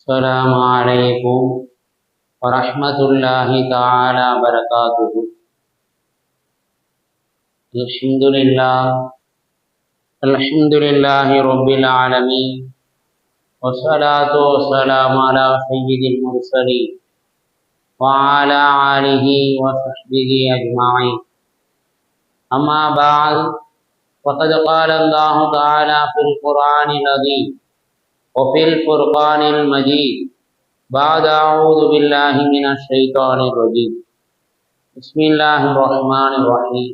السلام علیکم ورحمۃ اللہ تعالی وبرکاتہ الحمد للہ الحمد للہ رب العالمی وسلاۃ وسلام على سید المرسلین وعلى آله وصحبه أجمعين. أما بعد، فقد قال الله تعالى في القرآن العظيم وفي الفرقان المجيد. بعد أعوذ بالله من الشيطان الرجيم. بسم الله الرحمن الرحيم.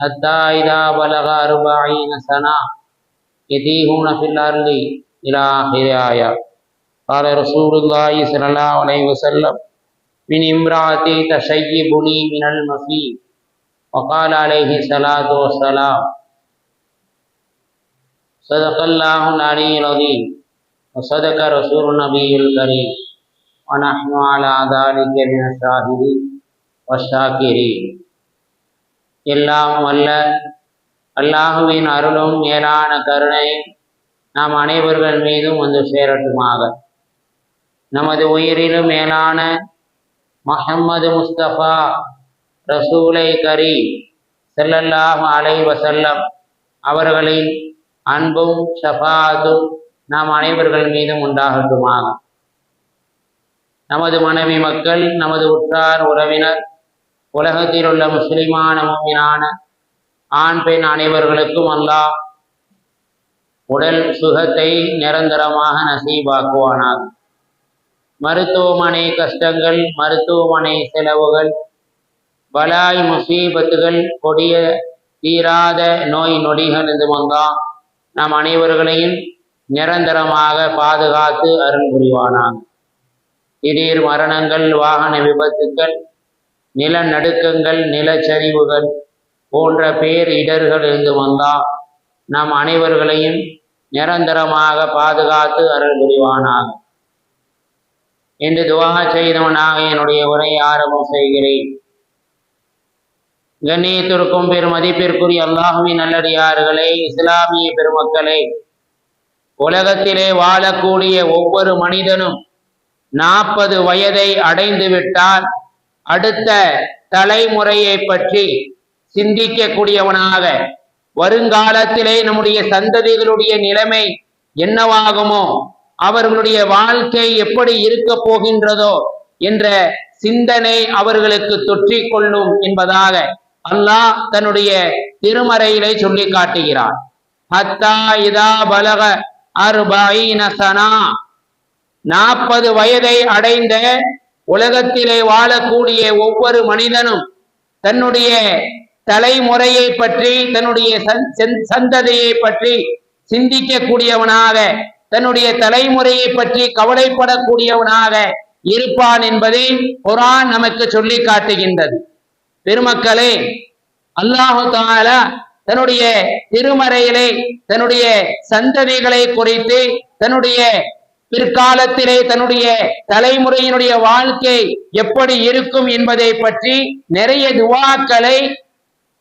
حتى إذا بلغ أربعين سنة يتيهون في الأرض إلى آخر آية. قال رسول الله صلى الله عليه وسلم، من امرأتي تشيبني من المسيح. وقال عليه الصلاة والسلام صدق الله العلي العظيم وصدق رسول النبي الكريم ونحن على ذلك من الشاهدين والشاكرين எல்லாம் வல்ல அல்லாஹுவின் அருளும் மேலான கருணையும் நாம் அனைவர்கள் மீதும் வந்து சேரட்டுமாக நமது உயிரிலும் மேலான முஹம்மது முஸ்தபா ரசூலை கரி செல்லல்லாஹு அலை வசல்லம் அவர்களின் அன்பும் ஷஃபாத்தும் நாம் அனைவர்கள் மீதும் உண்டாகட்டுமாக நமது மனைவி மக்கள் நமது உற்றார் உறவினர் உலகத்தில் உள்ள முஸ்லிமான மூமினான ஆண் பெண் அனைவர்களுக்கும் அல்லாஹ் உடல் சுகத்தை நிரந்தரமாக நசீபாக்குவானாக. மருத்துவமனை கஷ்டங்கள் மருத்துவமனை செலவுகள் பலாய் முசீபத்துகள் கொடிய தீராத நோய் நொடிகள் இது வந்தால் நாம் அனைவர்களையும் நிரந்தரமாக பாதுகாத்து அருள்புரிவானான் திடீர் மரணங்கள் வாகன விபத்துக்கள் நிலநடுக்கங்கள் நிலச்சரிவுகள் போன்ற பேர் இடர்கள் இருந்து வந்தால் நாம் அனைவர்களையும் நிரந்தரமாக பாதுகாத்து அருள் புரிவானாக. என்று துவா செய்தவனாக என்னுடைய உரை ஆரம்பம் செய்கிறேன். கண்ணியத்திற்கும் பெரும் மதிப்பிற்குரிய அல்லாஹுவின் நல்லடியார்களே இஸ்லாமிய பெருமக்களே உலகத்திலே வாழக்கூடிய ஒவ்வொரு மனிதனும் நாற்பது வயதை அடைந்து விட்டால் அடுத்த தலைமுறையை பற்றி சிந்திக்கக்கூடியவனாக வருங்காலத்திலே நம்முடைய சந்ததிகளுடைய நிலைமை என்னவாகுமோ அவர்களுடைய வாழ்க்கை எப்படி இருக்க போகின்றதோ என்ற சிந்தனை அவர்களுக்கு தொற்றிக்கொள்ளும் என்பதாக அல்லாஹ் தன்னுடைய திருமறையிலே சொல்லி காட்டுகிறார் ஹத்தா இதா பலக அர்பீனசனா நாற்பது வயதை அடைந்த உலகத்திலே வாழக்கூடிய ஒவ்வொரு மனிதனும் தன்னுடைய தலைமுறையை பற்றி தன்னுடைய சந்ததியை பற்றி சிந்திக்கக்கூடியவனாக தன்னுடைய தலைமுறையை பற்றி கவலைப்படக்கூடியவனாக இருப்பான் என்பதை குரான் நமக்கு சொல்லி காட்டுகின்றது. பெருமக்களே அல்லாஹு தாலா தன்னுடைய திருமறையிலே தன்னுடைய சந்ததிகளை குறித்து தன்னுடைய பிற்காலத்திலே தன்னுடைய தலைமுறையினுடைய வாழ்க்கை எப்படி இருக்கும் என்பதை பற்றி நிறைய துவாக்களை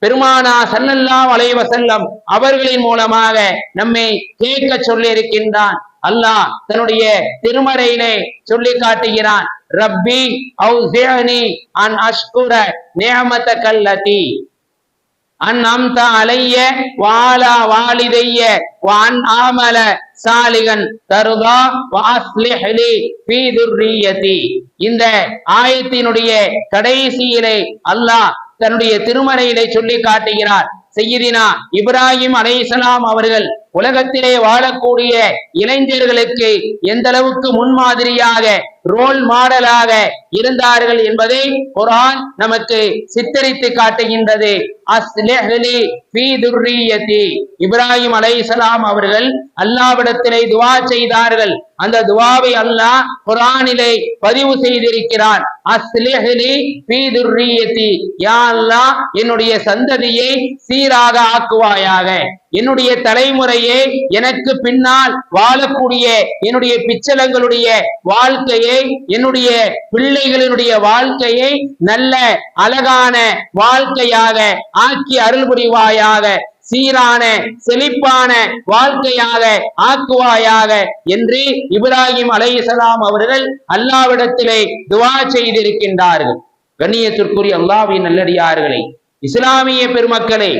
பெருமானா சல்லல்லா வளைவ செல்லம் அவர்களின் மூலமாக நம்மை கேட்க சொல்லி இருக்கின்றான் அல்லாஹ் தன்னுடைய திருமறையிலே சொல்லி காட்டுகிறான். ரப்பி அவுசியனி அன் அஷ்குர நேமத்த கல்லதி அன் அம்த அலைய வாலா வாலிதைய வான் ஆமல சாலிகன் தருதா வாஸ்லிஹலி பீதுர்ரியதி இந்த ஆயத்தினுடைய கடைசியிலே அல்லாஹ் தன்னுடைய திருமறையிலே சொல்லி காட்டுகிறார். செய்யதினா இப்ராஹிம் அலை அவர்கள் உலகத்திலே வாழக்கூடிய இளைஞர்களுக்கு எந்த அளவுக்கு முன்மாதிரியாக ரோல் மாடலாக இருந்தார்கள் என்பதை குரான் நமக்கு சித்தரித்து காட்டுகின்றது. இப்ராஹிம் அலைசலாம் அவர்கள் அல்லாவிடத்திலே துவா செய்தார்கள். அந்த துவாவை அல்லாஹ் குரானிலே பதிவு செய்திருக்கிறான். என்னுடைய சந்ததியை சீராக ஆக்குவாயாக. என்னுடைய தலைமுறையே எனக்கு பின்னால் வாழக்கூடிய என்னுடைய பிச்சலங்களுடைய வாழ்க்கையை என்னுடைய பிள்ளைகளினுடைய வாழ்க்கையை நல்ல அழகான வாழ்க்கையாக ஆக்கி அருள் புரிவாயாக சீரான செழிப்பான வாழ்க்கையாக ஆக்குவாயாக என்று இப்ராஹிம் அலையசலாம் அவர்கள் அல்லாவிடத்திலே துவா செய்திருக்கின்றார்கள். கண்ணியத்திற்குரிய அல்லாவின் நல்லடியார்களே இஸ்லாமிய பெருமக்களை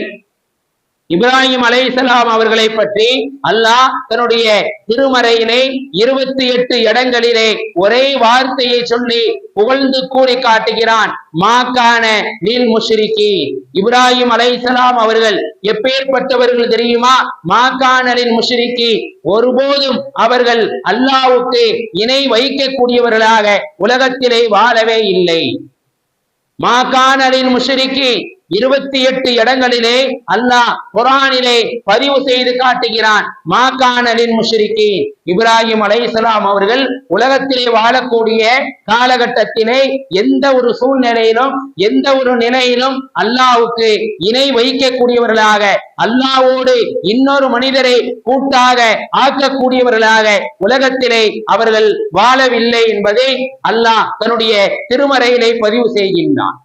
இப்ராஹிம் அலைஹிஸ்ஸலாம் அவர்களை பற்றி அல்லாஹ் தன்னுடைய திருமறையிலே இருபத்தி எட்டு இடங்களிலே ஒரே வார்த்தையை சொல்லி புகழ்ந்து கூறி காட்டுகிறான். மாக்கான நீல் முஷ்ரிக்கி இப்ராஹிம் அலைசலாம் அவர்கள் எப்பேற்பட்டவர்கள் தெரியுமா? மாக்கானலின் முஷ்ரிக்கி ஒருபோதும் அவர்கள் அல்லாவுக்கு இணை வைக்கக்கூடியவர்களாக உலகத்திலே வாழவே இல்லை. மாகாணலின் முஷரிக்கு இருபத்தி எட்டு இடங்களிலே அல்லாஹ் குரானிலே பதிவு செய்து காட்டுகிறான். மாகாணலின் முஷரிக்கு இப்ராஹிம் அலைஹிஸ்ஸலாம் அவர்கள் உலகத்திலே வாழக்கூடிய காலகட்டத்திலே எந்த ஒரு சூழ்நிலையிலும் எந்த ஒரு நிலையிலும் அல்லாவுக்கு இணை வைக்கக்கூடியவர்களாக அல்லாவோடு இன்னொரு மனிதரை கூட்டாக ஆக்கக்கூடியவர்களாக உலகத்திலே அவர்கள் வாழவில்லை என்பதை அல்லாஹ் தன்னுடைய திருமறையிலே பதிவு செய்கின்றான்.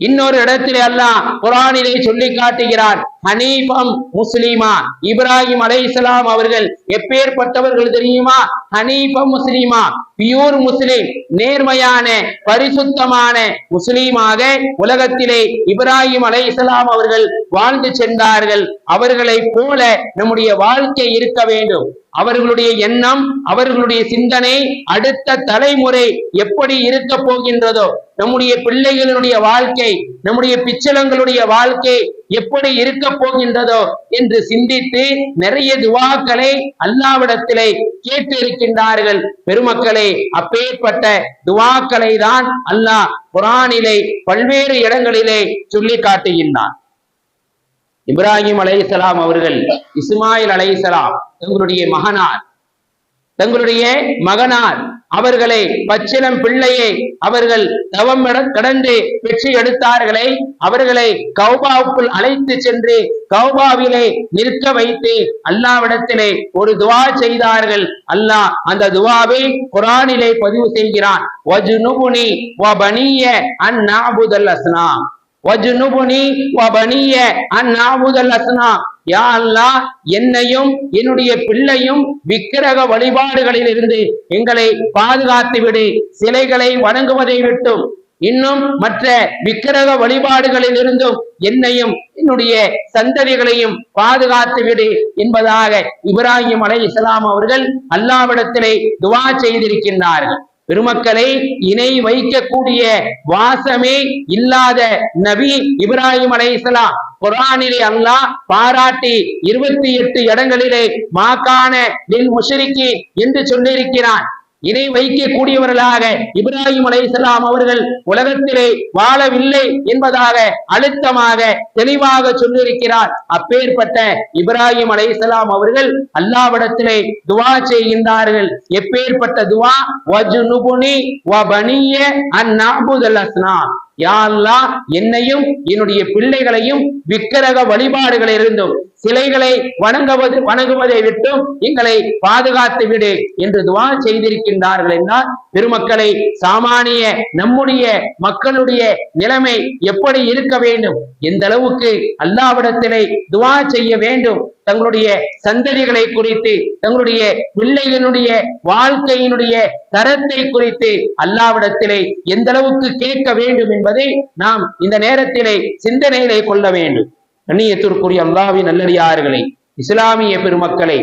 இன்னொரு இடத்திலே அல்லாஹ் குரானிலே சொல்லி காட்டுகிறார் ஹனீஃபம் முஸ்லீமா. இப்ராஹிம் அலைஹிஸ்ஸலாம் அவர்கள் எப்பேற்பட்டவர்கள் தெரியுமா? ஹனீஃபம் முஸ்லீமா. பியூர் முஸ்லீம் நேர்மையான பரிசுத்தமான முஸ்லீமாக உலகத்திலே இப்ராஹிம் அலைஹிஸ்ஸலாம் அவர்கள் வாழ்ந்து சென்றார்கள். அவர்களைப் போல நம்முடைய வாழ்க்கை இருக்க வேண்டும். அவர்களுடைய எண்ணம் அவர்களுடைய சிந்தனை அடுத்த தலைமுறை எப்படி இருக்க போகின்றதோ நம்முடைய பிள்ளைகளுடைய வாழ்க்கை நம்முடைய பிச்சளங்களுடைய வாழ்க்கை எப்படி இருக்க போகின்றதோ என்று சிந்தித்து நிறைய துவாக்களை அல்லாவிடத்திலே கேட்டு இருக்கின்றார்கள் பெருமக்களே அப்பேற்பட்ட துவாக்களை தான் அல்லாஹ் குரானிலே பல்வேறு இடங்களிலே சொல்லி காட்டுகின்றான். இப்ராஹிம் அலைஹிஸ்ஸலாம் அவர்கள் இஸ்மாயில் அலைசலாம் தங்களுடைய மகனார். தங்களுடைய மகனார். அவர்களை பச்சிலம் பிள்ளையை அவர்கள் தவம் கடந்து பெற்று எடுத்தார்களே அவர்களை கௌபாவுக்குள் அழைத்து சென்று கௌபாவிலே நிற்க வைத்து அல்லாவிடத்திலே ஒரு துவா செய்தார்கள். அல்லாஹ் அந்த துவாவை குரானிலே பதிவு செய்கிறான். வஜ்னுபுனி வபனிய அந்நாவுதல் யா அல்லா என்னையும் என்னுடைய பிள்ளையும் விக்கிரக வழிபாடுகளில் இருந்து எங்களை பாதுகாத்து விடு. சிலைகளை வணங்குவதை விட்டும். இன்னும் மற்ற விக்கிரக வழிபாடுகளில் இருந்தும் என்னையும் என்னுடைய சந்ததிகளையும் பாதுகாத்து விடு என்பதாக இப்ராஹிம் அலை இஸ்லாம் அவர்கள் அல்லாவிடத்திலே துவா செய்திருக்கின்றார்கள். பெருமக்களை இணை வைக்கக்கூடிய வாசமே இல்லாத நபி இப்ராஹிம் அலைசலாம் குர்ஆனிலே அல்லாஹ் பாராட்டி இருபத்தி எட்டு இடங்களிலே மாக்கான லில் முஷ்ரிக்கி என்று சொல்லியிருக்கிறான். இணை வைக்கக்கூடியவர்களாக இப்ராஹிம் அலைசலாம் அவர்கள் உலகத்திலே வாழவில்லை என்பதாக அழுத்தமாக தெளிவாக சொல்லியிருக்கிறார். அப்பேற்பட்ட இப்ராஹிம் அலைசலாம் அவர்கள் அல்லாவிடத்திலே துவா செய்கின்றார்கள். எப்பேற்பட்ட துவா? வஜ்னுபுனி வபனிய அன் யா என்னையும் என்னுடைய பிள்ளைகளையும் விக்கிரக வழிபாடுகளிலிருந்தும் சிலைகளை வணங்குவது வணங்குவதை விட்டும் எங்களை பாதுகாத்து விடு என்று துவா செய்திருக்கின்றார்கள் என்றால் பெருமக்களை சாமானிய நம்முடைய மக்களுடைய நிலைமை எப்படி இருக்க வேண்டும்? எந்த அளவுக்கு அல்லாவிடத்திலே துவா செய்ய வேண்டும்? தங்களுடைய சந்ததிகளை குறித்து தங்களுடைய பிள்ளைகளுடைய வாழ்க்கையினுடைய தரத்தை குறித்து அல்லாவிடத்திலே எந்த அளவுக்கு கேட்க வேண்டும் என்பது நாம் இந்த நேரத்திலே சிந்தனையிலே கொள்ள வேண்டும். கண்ணியத்திற்குரிய அல்லாவின் நல்லடியார்களை இஸ்லாமிய பெருமக்களை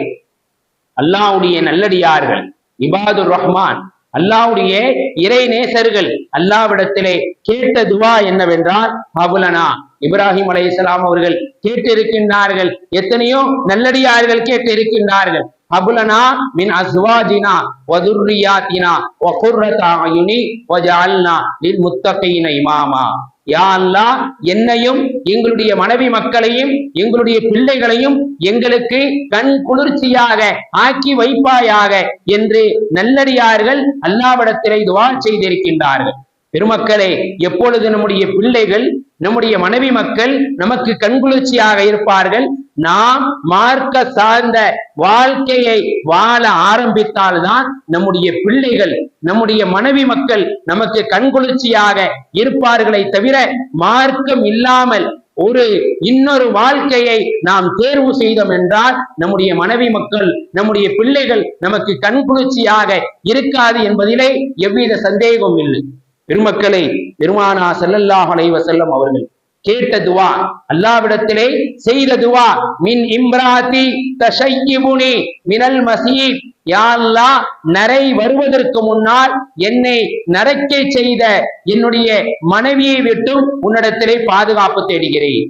அல்லாவுடைய நல்லடியார்கள் இபாதுர் ரஹ்மான் அல்லாவுடைய இறை நேசர்கள் அல்லாவிடத்திலே கேட்ட துவா என்னவென்றால் மபுலனா இப்ராஹிம் அலை இஸ்லாம் அவர்கள் கேட்டிருக்கின்றார்கள். எத்தனையோ நல்லடியார்கள் கேட்டிருக்கின்றார்கள். ஹபுலனா மின் அஸ்வாஜினா வதுர்ரியாத்தினா வகுர்ரதாயுனி வஜஅல்னா லில் முத்தகீன இமாமா யா அல்லாஹ் என்னையும் எங்களுடைய மனைவி மக்களையும் எங்களுடைய பிள்ளைகளையும் எங்களுக்கு கண் குளிர்ச்சியாக ஆக்கி வைப்பாயாக என்று நல்லடியார்கள் அல்லாவிடத்திலே துவா செய்திருக்கின்றார்கள். பெருமக்களே எப்பொழுது நம்முடைய பிள்ளைகள் நம்முடைய மனைவி மக்கள் நமக்கு கண்குளிர்ச்சியாக இருப்பார்கள் நாம் மார்க்க சார்ந்த வாழ்க்கையை வாழ ஆரம்பித்தால்தான் நம்முடைய பிள்ளைகள் நம்முடைய மனைவி மக்கள் நமக்கு கண்குளிர்ச்சியாக இருப்பார்களை தவிர மார்க்கம் இல்லாமல் ஒரு இன்னொரு வாழ்க்கையை நாம் தேர்வு செய்தோம் என்றால் நம்முடைய மனைவி மக்கள் நம்முடைய பிள்ளைகள் நமக்கு கண்குளிர்ச்சியாக இருக்காது என்பதிலே எவ்வித சந்தேகமும் இல்லை. பெருமக்களை பெருமானா செல்லல்லாஹ் அலைவ செல்லும் அவர்கள் கேட்ட துவா அல்லாவிடத்திலே செய்த துவா மின் இம்ராத்தி தஷையிபுனி மினல் மசீத். யாழ்லா நரை வருவதற்கு முன்னால் என்னை நரைக்கை செய்த என்னுடைய மனைவியை விட்டும் உன்னிடத்திலே பாதுகாப்பு தேடுகிறேன்.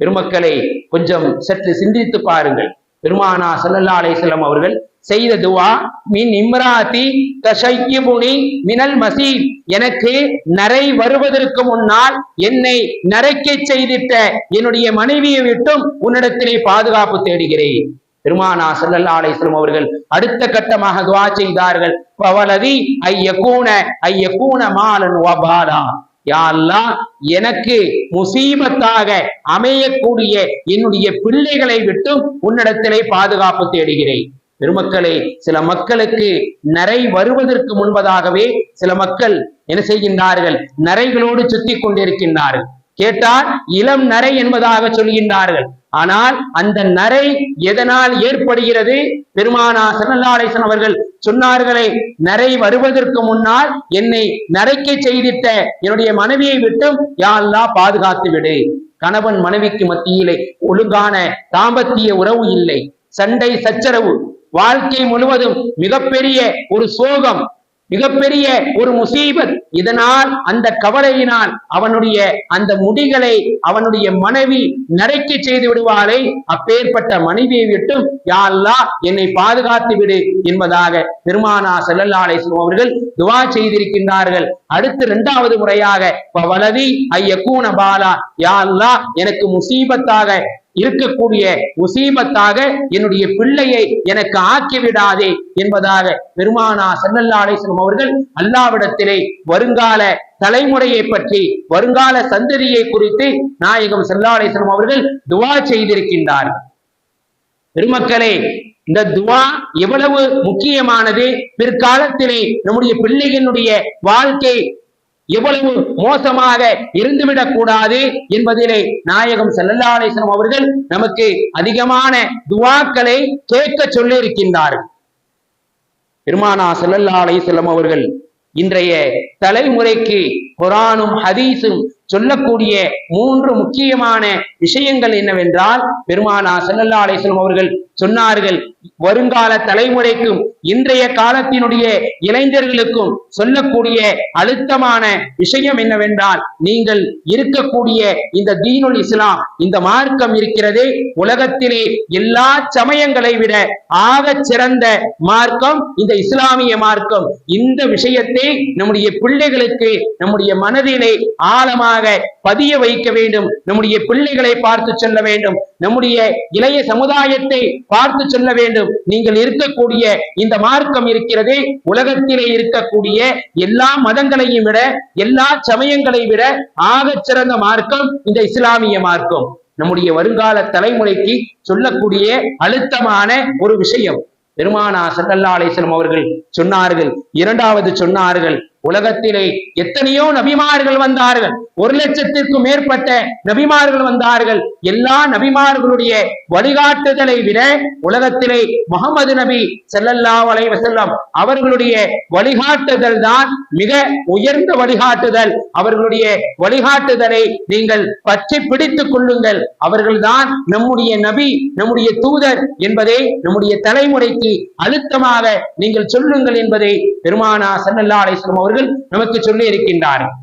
பெருமக்களை கொஞ்சம் சற்று சிந்தித்து பாருங்கள். பெருமானா சல்லல்லா அலைஹி அவர்கள் செய்த துவா மின் இம்ராத்தி தஷையிபுனி மினல் மசீத். எனக்கு நரை வருவதற்கு முன்னால் என்னை நரைக்க செய்திட்ட என்னுடைய மனைவியை விட்டும் உன்னிடத்திலே பாதுகாப்பு தேடுகிறேன். பெருமானா சல்லல்லா அலைஹி அவர்கள் அடுத்த கட்டமாக துவா செய்தார்கள். பவலதி ஐயகூன ஐயகூன மாலன் வபாலா. யா எனக்கு முசீபத்தாக அமையக்கூடிய என்னுடைய பிள்ளைகளை விட்டும் உன்னிடத்திலே பாதுகாப்பு தேடுகிறேன். பெருமக்களே சில மக்களுக்கு நரை வருவதற்கு முன்பதாகவே சில மக்கள் என்ன செய்கின்றார்கள்? நரைகளோடு சுத்தி கொண்டிருக்கின்றார்கள். கேட்டால் இளம் நரை என்பதாக சொல்கின்றார்கள். ஆனால் அந்த நரை எதனால் ஏற்படுகிறது? பெருமானா சனல்லாடேசன் அவர்கள் சொன்னார்களே நரை வருவதற்கு முன்னால் என்னை நரைக்க செய்திட்ட என்னுடைய மனைவியை விட்டும் யாழ்லா பாதுகாத்து விடு. கணவன் மனைவிக்கு மத்தியிலே ஒழுங்கான தாம்பத்திய உறவு இல்லை. சண்டை சச்சரவு வாழ்க்கை முழுவதும் மிகப்பெரிய ஒரு சோகம் மிகப்பெரிய ஒரு முசீபத். இதனால் அந்த கவலையினால் அவனுடைய அந்த முடிகளை அவனுடைய மனைவி நரைக்க செய்து விடுவாளே. அப்பேற்பட்ட மனைவியை விட்டும் யா என்னை பாதுகாத்து விடு என்பதாக பெருமானா செல்லல்லாலை அவர்கள் துவா செய்திருக்கின்றார்கள். அடுத்து இரண்டாவது முறையாக வலதி ஐயக்கூன பாலா யா எனக்கு முசீபத்தாக இருக்கக்கூடிய முசீபத்தாக என்னுடைய பிள்ளையை எனக்கு ஆக்கிவிடாதே என்பதாக பெருமானா ஸல்லல்லாஹு அவர்கள் அல்லாவிடத்திலே வருங்கால தலைமுறையை பற்றி வருங்கால சந்ததியை குறித்து நாயகம் ஸல்லல்லாஹு அவர்கள் துவா செய்திருக்கின்றார் பெருமக்களே இந்த துவா எவ்வளவு முக்கியமானது? பிற்காலத்திலே நம்முடைய பிள்ளைகளுடைய வாழ்க்கை எவ்வளவு மோசமாக இருந்துவிடக் கூடாது என்பதிலே நாயகம் ஸல்லல்லாஹு அவர்கள் நமக்கு அதிகமான துவாக்களை கேட்க சொல்லியிருக்கின்றார்கள் பெருமானா ஸல்லல்லாஹு அலைஹி அவர்கள் இன்றைய தலைமுறைக்கு குரானும் ஹதீஸும் சொல்லக்கூடிய மூன்று முக்கியமான விஷயங்கள் என்னவென்றால் பெருமானா ஸல்லல்லாஹு அலைஹி அவர்கள் சொன்னார்கள் வருங்கால தலைமுறைக்கும் இன்றைய காலத்தினுடைய இளைஞர்களுக்கும் சொல்லக்கூடிய அழுத்தமான விஷயம் என்னவென்றால் நீங்கள் இருக்கக்கூடிய இந்த தீனுல் இஸ்லாம் இந்த மார்க்கம் இருக்கிறதே உலகத்திலே எல்லா சமயங்களை விட ஆக சிறந்த மார்க்கம் இந்த இஸ்லாமிய மார்க்கம். இந்த விஷயத்தை நம்முடைய பிள்ளைகளுக்கு நம்முடைய மனதிலே ஆழமாக பதிய வைக்க வேண்டும். நம்முடைய பிள்ளைகளை பார்த்து சொல்ல வேண்டும். நம்முடைய இளைய சமுதாயத்தை பார்த்து சொல்ல வேண்டும். நீங்கள் இருக்கக்கூடிய இந்த மார்க்கம் இருக்கிறது உலகத்திலே இருக்கக்கூடிய எல்லா மதங்களையும் விட எல்லா சமயங்களை விட ஆக சிறந்த மார்க்கம் இந்த இஸ்லாமிய மார்க்கம். நம்முடைய வருங்கால தலைமுறைக்கு சொல்லக்கூடிய அழுத்தமான ஒரு விஷயம். பெருமானா ஸல்லல்லாஹு அலிஸ்லம் அவர்கள் சொன்னார்கள் இரண்டாவது சொன்னார்கள் உலகத்திலே எத்தனையோ நபிமார்கள் வந்தார்கள். ஒரு லட்சத்திற்கும் மேற்பட்ட நபிமார்கள் வந்தார்கள். எல்லா நபிமார்களுடைய வழிகாட்டுதலை விட உலகத்திலே முகமது நபி செல்லல்லா அலைஹி அவர்களுடைய வழிகாட்டுதல் தான் மிக உயர்ந்த வழிகாட்டுதல். அவர்களுடைய வழிகாட்டுதலை நீங்கள் பற்றி பிடித்துக் கொள்ளுங்கள். அவர்கள்தான் நம்முடைய நபி நம்முடைய தூதர் என்பதை நம்முடைய தலைமுறைக்கு அழுத்தமாக நீங்கள் சொல்லுங்கள் என்பதை பெருமானா செல்லல்லா அலைஹி அவர்கள் நமக்கு சொல்லி இருக்கின்றார்கள்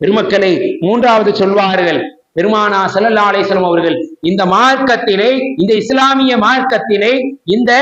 பெருமக்களை மூன்றாவது சொல்வார்கள். பெருமானா ஸல்லல்லாஹு அவர்கள் இந்த மார்க்கத்திலே இந்த இஸ்லாமிய மார்க்கத்திலே இந்த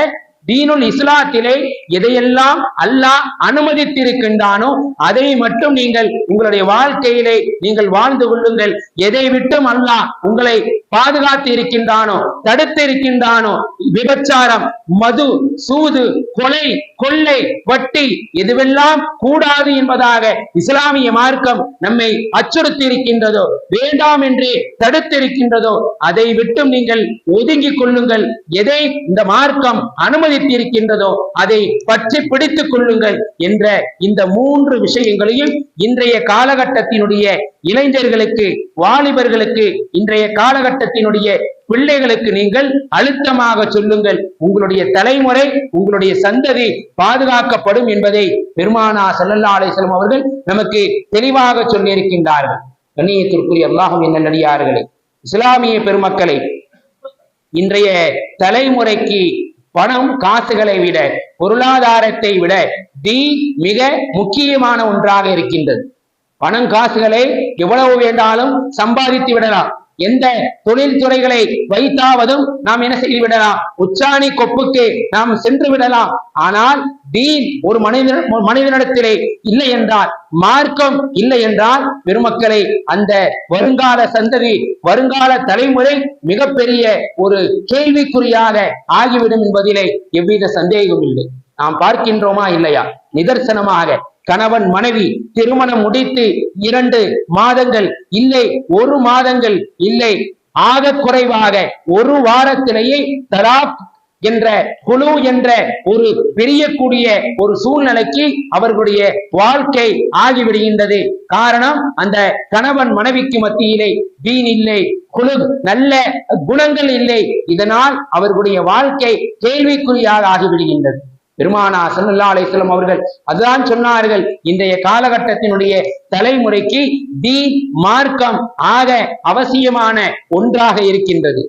தீனுல் இஸ்லாத்திலே எதையெல்லாம் அல்லாஹ் அனுமதித்திருக்கின்றானோ அதை மட்டும் நீங்கள் உங்களுடைய வாழ்க்கையிலே நீங்கள் வாழ்ந்து கொள்ளுங்கள். எதை விட்டும் அல்லாஹ் உங்களை பாதுகாத்து இருக்கின்றானோ தடுத்து இருக்கின்றானோ விபச்சாரம் மது சூது கொலை கொள்ளை வட்டி எதுவெல்லாம் கூடாது என்பதாக இஸ்லாமிய மார்க்கம் நம்மை அச்சுறுத்தி இருக்கின்றதோ வேண்டாம் என்று தடுத்திருக்கின்றதோ அதை விட்டும் நீங்கள் ஒதுங்கிக் கொள்ளுங்கள். எதை? இந்த மார்க்கம் அனுமதி சம்பாதித்திருக்கின்றதோ அதை பற்றி பிடித்துக் கொள்ளுங்கள் என்ற இந்த மூன்று விஷயங்களையும் இன்றைய காலகட்டத்தினுடைய இளைஞர்களுக்கு வாலிபர்களுக்கு இன்றைய காலகட்டத்தினுடைய பிள்ளைகளுக்கு நீங்கள் அழுத்தமாக சொல்லுங்கள். உங்களுடைய தலைமுறை உங்களுடைய சந்ததி பாதுகாக்கப்படும் என்பதை பெருமானா சல்லல்லா அலிஸ்லாம் அவர்கள் நமக்கு தெளிவாக சொல்லியிருக்கின்றார்கள். கண்ணியத்திற்குரிய அல்லாஹும் என்ன நடிகார்களே இஸ்லாமிய பெருமக்களை இன்றைய தலைமுறைக்கு பணம் காசுகளை விட பொருளாதாரத்தை விட தி மிக முக்கியமான ஒன்றாக இருக்கின்றது. பணம் காசுகளை எவ்வளவு வேண்டாலும் சம்பாதித்து விடலாம். எந்த தொழில் துறைகளை வைத்தாவதும் நாம் என்ன செய்து விடலாம்? உச்சாணி கொப்புக்கு நாம் சென்று விடலாம். ஆனால் தீன் ஒரு மனித மனிதனிடத்திலே இல்லை என்றால் மார்க்கம் இல்லை என்றால் பெருமக்களை அந்த வருங்கால சந்ததி வருங்கால தலைமுறை மிகப்பெரிய ஒரு கேள்விக்குறியாக ஆகிவிடும் என்பதிலே எவ்வித சந்தேகம் இல்லை. நாம் பார்க்கின்றோமா இல்லையா? நிதர்சனமாக கணவன் மனைவி திருமணம் முடித்து இரண்டு மாதங்கள் இல்லை ஒரு மாதங்கள் இல்லை. ஆக குறைவாக ஒரு வாரத்திலேயே தலாக் என்ற குழு என்ற ஒரு பிரியக்கூடிய ஒரு சூழ்நிலைக்கு அவர்களுடைய வாழ்க்கை ஆகிவிடுகின்றது. காரணம் அந்த கணவன் மனைவிக்கு மத்தியிலே வீண் இல்லை குழு நல்ல குணங்கள் இல்லை. இதனால் அவர்களுடைய வாழ்க்கை கேள்விக்குறியாக ஆகிவிடுகின்றது. பெருமானா சல்லா அலிஸ்லாம் அவர்கள் அதுதான் சொன்னார்கள். இன்றைய காலகட்டத்தினுடைய தலைமுறைக்கு தி மார்க்கம் ஆக அவசியமான ஒன்றாக இருக்கின்றது.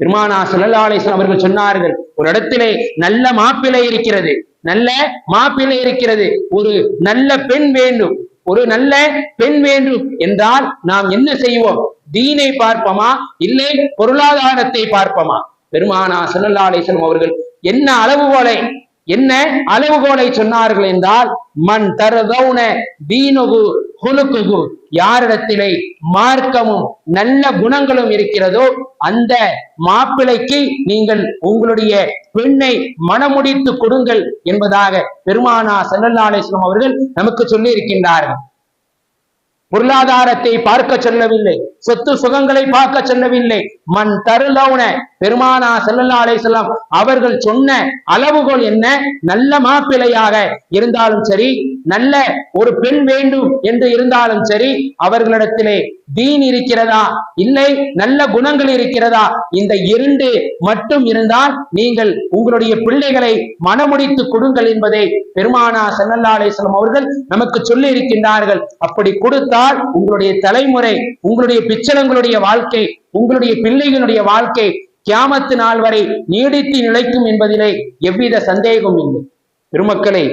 பெருமானா சல்லா அலிஸ்லாம் அவர்கள் சொன்னார்கள் ஒரு இடத்திலே நல்ல மாப்பிள்ளை இருக்கிறது நல்ல மாப்பிள்ளை இருக்கிறது ஒரு நல்ல பெண் வேண்டும் ஒரு நல்ல பெண் வேண்டும் என்றால் நாம் என்ன செய்வோம்? தீனை பார்ப்போமா? இல்லை பொருளாதாரத்தை பார்ப்போமா? பெருமானா சல்லா அவர்கள் என்ன அளவுகோலை என்ன அளவுகோலை சொன்னார்கள் என்றால் மண் தருதௌன தீனுகு குலுக்குகு யாரிடத்திலே மார்க்கமும் நல்ல குணங்களும் இருக்கிறதோ அந்த மாப்பிளைக்கு நீங்கள் உங்களுடைய பெண்ணை மனமுடித்து கொடுங்கள் என்பதாக பெருமானா சல்லல்லா அவர்கள் நமக்கு சொல்லி இருக்கின்றார்கள் பொருளாதாரத்தை பார்க்க சொல்லவில்லை. சொத்து சுகங்களை பார்க்க சொல்லவில்லை. மண் தருளவுன பெருமானா செல்லல்லா அலைசல்லாம் அவர்கள் சொன்ன அளவுகோல் என்ன? நல்ல மாப்பிள்ளையாக இருந்தாலும் சரி நல்ல ஒரு பெண் வேண்டும் என்று இருந்தாலும் சரி அவர்களிடத்திலே தீன் இருக்கிறதா? இல்லை நல்ல குணங்கள் இருக்கிறதா? இந்த இரண்டு மட்டும் இருந்தால் நீங்கள் உங்களுடைய பிள்ளைகளை மனமுடித்து கொடுங்கள் என்பதை பெருமானா செல்லல்லாலே செல்லம் அவர்கள் நமக்கு சொல்லி இருக்கின்றார்கள் அப்படி கொடுத்தால் என்றால் உங்களுடைய தலைமுறை உங்களுடைய பிச்சளங்களுடைய வாழ்க்கை உங்களுடைய பிள்ளைகளுடைய வாழ்க்கை கியாமத்து நாள் வரை நீடித்து நிலைக்கும் என்பதிலே எவ்வித சந்தேகம் இல்லை. பெருமக்களே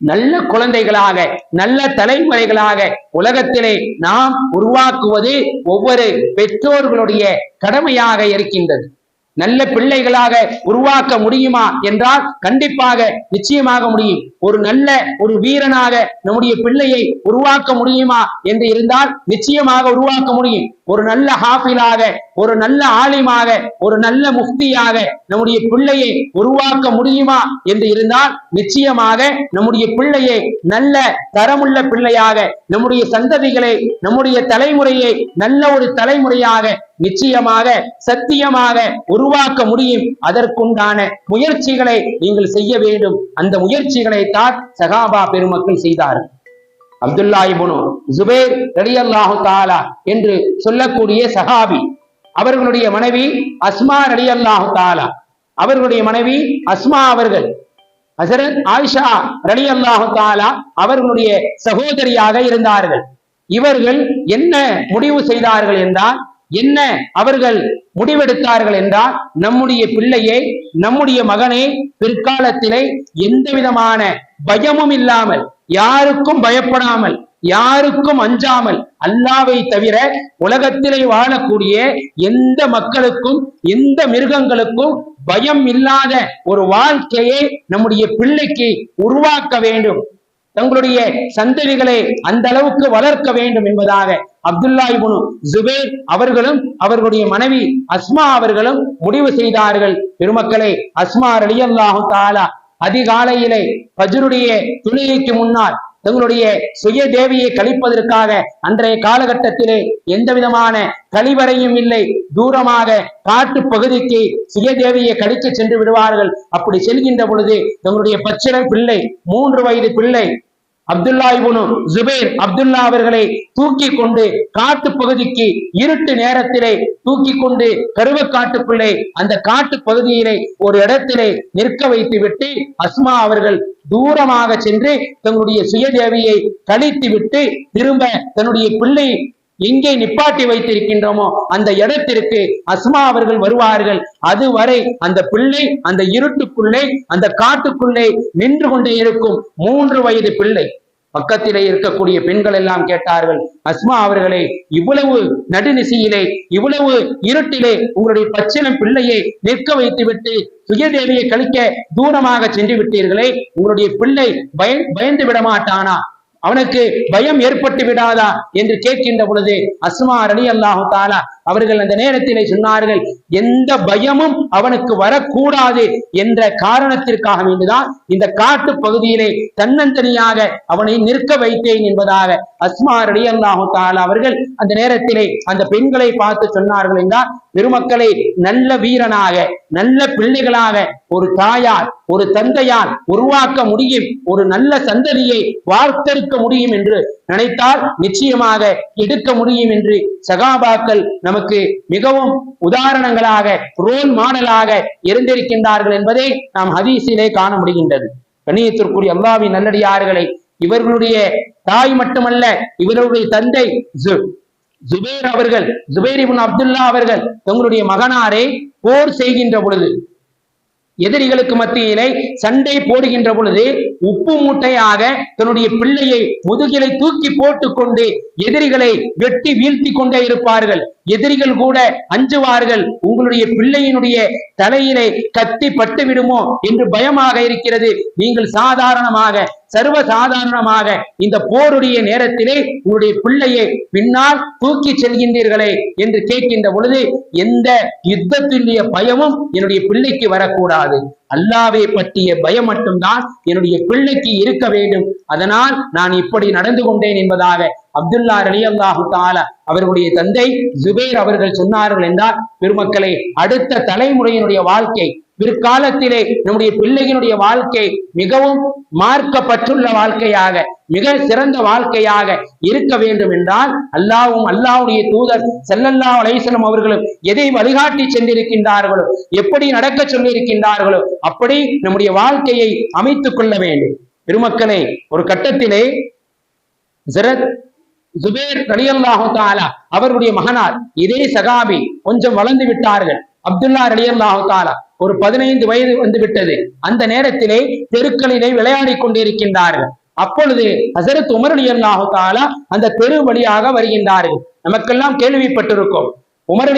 நல்ல குழந்தைகளாக நல்ல தலைமுறைகளாக உலகத்திலே நாம் உருவாக்குவது ஒவ்வொரு பெற்றோர்களுடைய கடமையாக இருக்கின்றது. நல்ல பிள்ளைகளாக உருவாக்க முடியுமா என்றால் கண்டிப்பாக நிச்சயமாக முடியும். ஒரு நல்ல ஒரு வீரனாக நம்முடைய பிள்ளையை உருவாக்க முடியுமா என்று இருந்தால் நிச்சயமாக உருவாக்க முடியும். ஒரு நல்ல ஹாஃபிலாக ஒரு நல்ல ஆலிமாக ஒரு நல்ல முஃப்தியாக நம்முடைய பிள்ளையை உருவாக்க முடியுமா என்று இருந்தால் நிச்சயமாக நம்முடைய பிள்ளையை நல்ல தரமுள்ள பிள்ளையாக நம்முடைய சந்ததிகளை நம்முடைய தலைமுறையை நல்ல ஒரு தலைமுறையாக நிச்சயமாக சத்தியமாக உருவாக்க முடியும். அதற்குண்டான முயற்சிகளை நீங்கள் செய்ய வேண்டும். அந்த முயற்சிகளை தான் சகாபா பெருமக்கள் செய்தார்கள். அப்துல்லா இபுனு ஜுபேர் ரலியல்லாஹு தாலா என்று சொல்லக்கூடிய சஹாபி அவர்களுடைய மனைவி அஸ்மா ரலியல்லாஹு தாலா அவர்களுடைய மனைவி அஸ்மா அவர்கள். ஹசரத் ஆயிஷா ரலியல்லாஹு தாலா அவர்களுடைய சகோதரியாக இருந்தார்கள். இவர்கள் என்ன முடிவு செய்தார்கள் என்றால் என்ன அவர்கள் முடிவெடுத்தார்கள் என்றால் நம்முடைய பிள்ளையை நம்முடைய மகனை பிற்காலத்திலே எந்த விதமான பயமும் இல்லாமல் யாருக்கும் பயப்படாமல் யாருக்கும் அஞ்சாமல் அல்லாவை தவிர உலகத்திலே வாழக்கூடிய எந்த மக்களுக்கும் எந்த மிருகங்களுக்கும் பயம் இல்லாத ஒரு வாழ்க்கையை நம்முடைய பிள்ளைக்கு உருவாக்க வேண்டும். தங்களுடைய சந்ததிகளை அந்த அளவுக்கு வளர்க்க வேண்டும் என்பதாக அப்துல்லா இபுனு ஜுபேர் அவர்களும் அவர்களுடைய மனைவி அஸ்மா அவர்களும் முடிவு செய்தார்கள். பெருமக்களை அஸ்மா ரலியல்லாஹு தாலா அதிகாலையிலே பஜருடைய துணியைக்கு முன்னால் தங்களுடைய சுய தேவியை கழிப்பதற்காக அன்றைய காலகட்டத்திலே எந்த விதமான கழிவறையும் இல்லை. தூரமாக காட்டு பகுதிக்கு சுயதேவியை கழிக்க சென்று விடுவார்கள். அப்படி செல்கின்ற பொழுது தங்களுடைய பச்சிலை பிள்ளை மூன்று வயது பிள்ளை அப்துல்லா இப்னு அப்துல்லா அவர்களை தூக்கி கொண்டு காட்டு பகுதிக்கு இருட்டு நேரத்திலே தூக்கி கொண்டு கருவக்காட்டுக்குள்ளே அந்த காட்டு பகுதியிலே ஒரு இடத்திலே நிற்க வைத்து விட்டு அஸ்மா அவர்கள் தூரமாக சென்று தன்னுடைய சுயதேவியை கழித்து விட்டு திரும்ப தன்னுடைய பிள்ளை எங்கே நிப்பாட்டி வைத்திருக்கின்றோமோ அந்த இடத்திற்கு அஸ்மா அவர்கள் வருவார்கள். அதுவரை அந்த பிள்ளை அந்த இருட்டுக்குள்ளே அந்த காட்டுக்குள்ளே நின்று கொண்டே இருக்கும் மூன்று வயது பிள்ளை. பக்கத்திலே இருக்கக்கூடிய பெண்கள் எல்லாம் கேட்டார்கள் அஸ்மா அவர்களே இவ்வளவு நடுநிசையிலே இவ்வளவு இருட்டிலே உங்களுடைய பச்சிலம் பிள்ளையை நிற்க வைத்துவிட்டு சுயதேவியை கழிக்க தூரமாக சென்று விட்டீர்களே உங்களுடைய பிள்ளை பய பயந்து விட மாட்டானா அவனுக்கு பயம் ஏற்பட்டு விடாதா என்று கேட்கின்ற பொழுது அஸ்மா அலி அல்லாஹு தாலா அவர்கள் அந்த நேரத்திலே சொன்னார்கள் எந்த பயமும் அவனுக்கு வரக்கூடாது என்ற காரணத்திற்காக வேண்டுதான் இந்த காட்டு பகுதியிலே தன்னந்தனியாக அவனை நிற்க வைத்தேன் என்பதாக அஸ்மா அலி அல்லாஹு தாலா அவர்கள் அந்த நேரத்திலே அந்த பெண்களை பார்த்து சொன்னார்கள் என்றால் பெருமக்களை நல்ல வீரனாக நல்ல பிள்ளைகளாக ஒரு தாயார் ஒரு தந்தையால் உருவாக்க முடியும். ஒரு நல்ல சந்ததியை வார்த்தெடுக்க எடுக்க முடியும் என்று நினைத்தால் நிச்சயமாக எடுக்க முடியும் என்று சகாபாக்கள் நமக்கு மிகவும் உதாரணங்களாக ரோல் மாடலாக இருந்திருக்கின்றார்கள் என்பதை நாம் ஹதீஸிலே காண முடிகின்றது. கண்ணியத்திற்குரிய அல்லாவின் நல்லடியார்களை இவர்களுடைய தாய் மட்டுமல்ல இவர்களுடைய தந்தை ஜுபேர் அவர்கள் ஜுபேர் இப்னு அப்துல்லா அவர்கள் தங்களுடைய மகனாரை போர் செய்கின்ற பொழுது எதிரிகளுக்கு மத்தியிலே சண்டை போடுகின்ற பொழுது உப்பு மூட்டையாக தன்னுடைய பிள்ளையை முதுகிலை தூக்கி போட்டுக்கொண்டு எதிரிகளை வெட்டி வீழ்த்தி கொண்டே இருப்பார்கள். எதிரிகள் கூட அஞ்சுவார்கள் உங்களுடைய பிள்ளையினுடைய தலையிலே கத்தி பட்டு விடுமோ என்று பயமாக இருக்கிறது. நீங்கள் சாதாரணமாக சர்வ சாதாரணமாக இந்த போருடைய நேரத்திலே உங்களுடைய பிள்ளையை பின்னால் தூக்கி செல்கின்றீர்களே என்று கேட்கின்ற பொழுது எந்த யுத்தத்தினுடைய பயமும் என்னுடைய பிள்ளைக்கு வரக்கூடாது. அல்லாவை பற்றிய பயம் மட்டும்தான் என்னுடைய பிள்ளைக்கு இருக்க வேண்டும். அதனால் நான் இப்படி நடந்து கொண்டேன் என்பதாக அப்துல்லா அலி அல்லாஹு தாலா அவர்களுடைய தந்தை ஜுபேர் அவர்கள் சொன்னார்கள் என்றால் பெருமக்களை அடுத்த தலைமுறையினுடைய வாழ்க்கை பிற்காலத்திலே நம்முடைய பிள்ளைகளுடைய வாழ்க்கை மிகவும் மார்க்கப்பட்டுள்ள வாழ்க்கையாக மிக சிறந்த வாழ்க்கையாக இருக்க வேண்டும் என்றால் அல்லாவும் அல்லாவுடைய தூதர் செல்லல்லா அலைசனம் அவர்களும் எதை வழிகாட்டி சென்றிருக்கின்றார்களோ எப்படி நடக்க சொல்லியிருக்கின்றார்களோ அப்படி நம்முடைய வாழ்க்கையை அமைத்துக் கொள்ள வேண்டும். பெருமக்களே ஒரு கட்டத்திலே ஜரத் ஜுபேர் ரலியல்லாஹு தாலா மகனார் இதே சகாபி கொஞ்சம் வளர்ந்து விட்டார்கள். அப்துல்லா ரலியல்லாஹால ஒரு பதினைந்து வயது வந்து விட்டது அந்த நேரத்திலே தெருக்களிலே விளையாடி கொண்டிருக்கின்றார்கள். அப்பொழுது ஹசரத் உமர் அலி அல்லாஹால அந்த தெரு வழியாக வருகின்றார்கள். நமக்கெல்லாம் கேள்விப்பட்டிருக்கும். உமர்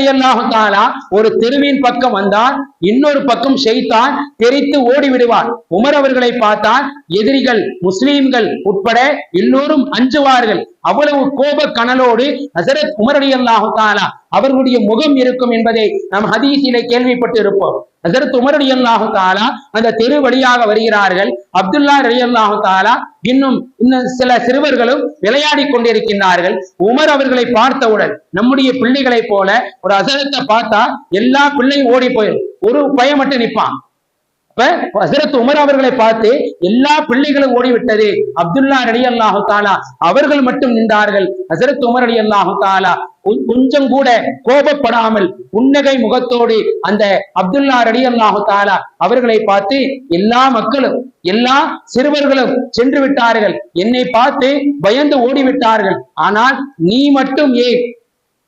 ஒரு தெருவின் பக்கம் வந்தால் இன்னொரு பக்கம் செய்தான் தெரித்து ஓடி விடுவார் உமர் அவர்களை பார்த்தால் எதிரிகள் முஸ்லீம்கள் உட்பட எல்லோரும் அஞ்சுவார்கள். அவ்வளவு கோப கனலோடு ஹசரத் உமர் அவர்களுடைய முகம் இருக்கும் என்பதை நாம் ஹதீசிலே கேள்விப்பட்டு இருப்போம் அதற்கு உமர் அலி அல்லாஹு தாலா அந்த தெரு வழியாக வருகிறார்கள். அப்துல்லா அலி அல்லாஹு தாலா இன்னும் இன்னும் சில சிறுவர்களும் விளையாடி கொண்டிருக்கின்றார்கள். உமர் அவர்களை பார்த்தவுடன் நம்முடைய பிள்ளைகளை போல ஒரு அசரத்தை பார்த்தா எல்லா பிள்ளையும் ஓடி போயிடும் ஒரு பையன் மட்டும் நிற்பான் இப்ப ஹசரத் உமர் அவர்களை பார்த்து எல்லா பிள்ளைகளும் ஓடிவிட்டது. அப்துல்லா அலி அல்லாஹு தாலா அவர்கள் மட்டும் நின்றார்கள். ஹசரத் உமர் அலி அல்லாஹு தாலா கொஞ்சம் கூட கோபப்படாமல் புன்னகை முகத்தோடு அந்த அப்துல்லா அலி அல்லாஹு தாலா அவர்களை பார்த்து எல்லா மக்களும் எல்லா சிறுவர்களும் சென்று விட்டார்கள். என்னை பார்த்து பயந்து ஓடிவிட்டார்கள். ஆனால் நீ மட்டும் ஏன்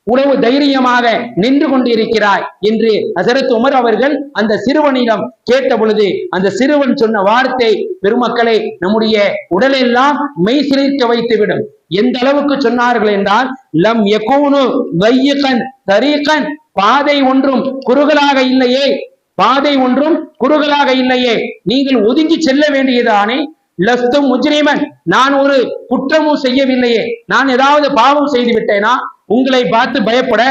உணவு தைரியமாக நின்று கொண்டிருக்கிறாய் என்று ஹசரத் உமர் அவர்கள் அந்த சிறுவனிடம் கேட்ட பொழுது அந்த சிறுவன் சொன்ன வார்த்தை பெருமக்களை நம்முடைய உடலெல்லாம் மெய் சிலிர்க்க வைத்துவிடும். எந்த அளவுக்கு சொன்னார்கள் என்றால் லம் எகோனு வையகன் தரீகன். பாதை ஒன்றும் குறுகலாக இல்லையே. பாதை ஒன்றும் குறுகலாக இல்லையே. நீங்கள் ஒதுங்கி செல்ல வேண்டியதானே? லஸ்தும் முஜ்ரிமன். நான் ஒரு குற்றமும் செய்யவில்லையே. நான் ஏதாவது பாவம் செய்து விட்டேனா உங்களை பார்த்து பயப்பட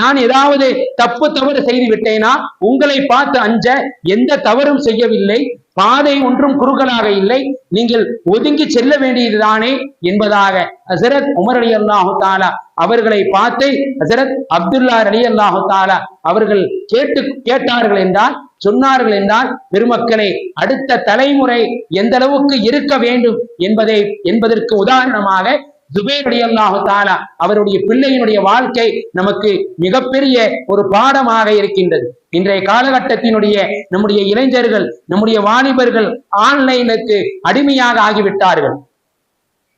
நான் ஏதாவது தப்பு தவறு செய்து விட்டேனா? உங்களை பார்த்து அஞ்ச எந்த தவறும் செய்யவில்லை. பாதை ஒன்றும் குறுகலாக இல்லை. நீங்கள் ஒதுங்கி செல்ல வேண்டியதுதானே என்பதாக ஹசரத் உமர் அலி அல்லாஹு தாலா அவர்களை பார்த்து ஹசரத் அப்துல்லா அலி அல்லாஹு தாலா அவர்கள் கேட்டு கேட்டார்கள் என்றால் சொன்னார்கள் என்றால் பெருமக்களை அடுத்த தலைமுறை எந்த அளவுக்கு இருக்க வேண்டும் என்பதை என்பதற்கு உதாரணமாக ஜுபேருடைய அல்லாஹு தாலா அவருடைய பிள்ளையினுடைய வாழ்க்கை நமக்கு மிகப்பெரிய ஒரு பாடமாக இருக்கின்றது. இன்றைய காலகட்டத்தினுடைய நம்முடைய இளைஞர்கள் நம்முடைய வாலிபர்கள் ஆன்லைனுக்கு அடிமையாக ஆகிவிட்டார்கள்.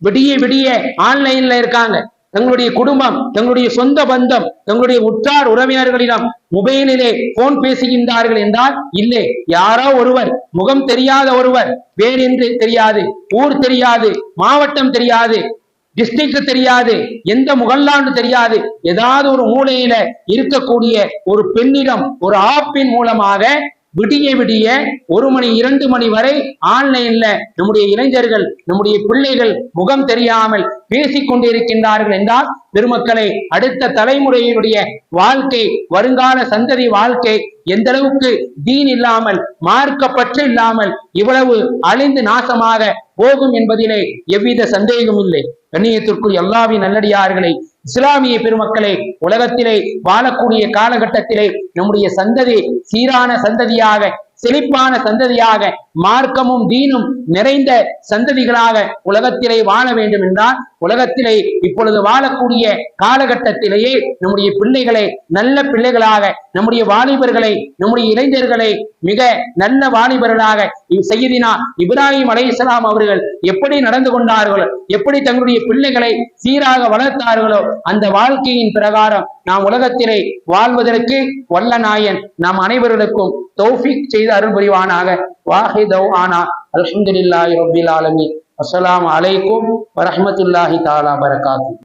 விடிய விடிய ஆன்லைன்ல இருக்காங்க. தங்களுடைய குடும்பம் தங்களுடைய சொந்த பந்தம் தங்களுடைய உற்றார் உறவினர்களிடம் மொபைலிலே போன் பேசுகின்றார்கள் என்றால் இல்லை யாரோ ஒருவர் முகம் தெரியாத ஒருவர் வேறென்று தெரியாது ஊர் தெரியாது மாவட்டம் தெரியாது டிஸ்ட்ரிக்ட் தெரியாது எந்த முகல்லான்னு தெரியாது. ஏதாவது ஒரு மூலையில இருக்கக்கூடிய ஒரு பெண்ணிடம் ஒரு ஆப்பின் மூலமாக விடிய விடிய ஒரு மணி இரண்டு மணி வரை ஆன்லைன்ல நம்முடைய இளைஞர்கள் நம்முடைய பிள்ளைகள் முகம் தெரியாமல் பேசிக் கொண்டிருக்கின்றார்கள் என்றால் பெருமக்களை அடுத்த தலைமுறையினுடைய வாழ்க்கை வருங்கால சந்ததி வாழ்க்கை எந்த அளவுக்கு தீன் இல்லாமல் மார்க்கப்பற்று இல்லாமல் இவ்வளவு அழிந்து நாசமாக போகும் என்பதிலே எவ்வித சந்தேகமும் இல்லை. கண்ணியத்திற்குள் எல்லாவின் நல்லடியார்களை இஸ்லாமிய பெருமக்களை உலகத்திலே வாழக்கூடிய காலகட்டத்திலே நம்முடைய சந்ததி சீரான சந்ததியாக செழிப்பான சந்ததியாக மார்க்கமும் தீனும் நிறைந்த சந்ததிகளாக உலகத்திலே வாழ வேண்டும் என்றால் உலகத்திலே இப்பொழுது வாழக்கூடிய காலகட்டத்திலேயே நம்முடைய பிள்ளைகளை நல்ல பிள்ளைகளாக நம்முடைய வாலிபர்களை நம்முடைய இளைஞர்களை மிக நல்ல வாலிபர்களாக செய்தினா இப்ராஹிம் அலை அவர்கள் எப்படி நடந்து கொண்டார்களோ எப்படி தங்களுடைய பிள்ளைகளை சீராக வளர்த்தார்களோ அந்த வாழ்க்கையின் பிரகாரம் நாம் உலகத்திலே வாழ்வதற்கு வல்ல நாயன் நாம் அனைவர்களுக்கும் தௌஃபிக் செய்து அருள் புரிவானாக வாஹிதவ் ஆனா. அலமதுல்லாஹி ரபில் ஆலமி அஸ்லாம் அலைக்கும் வரமத்துல்லாஹி தாலா பரகாத்து.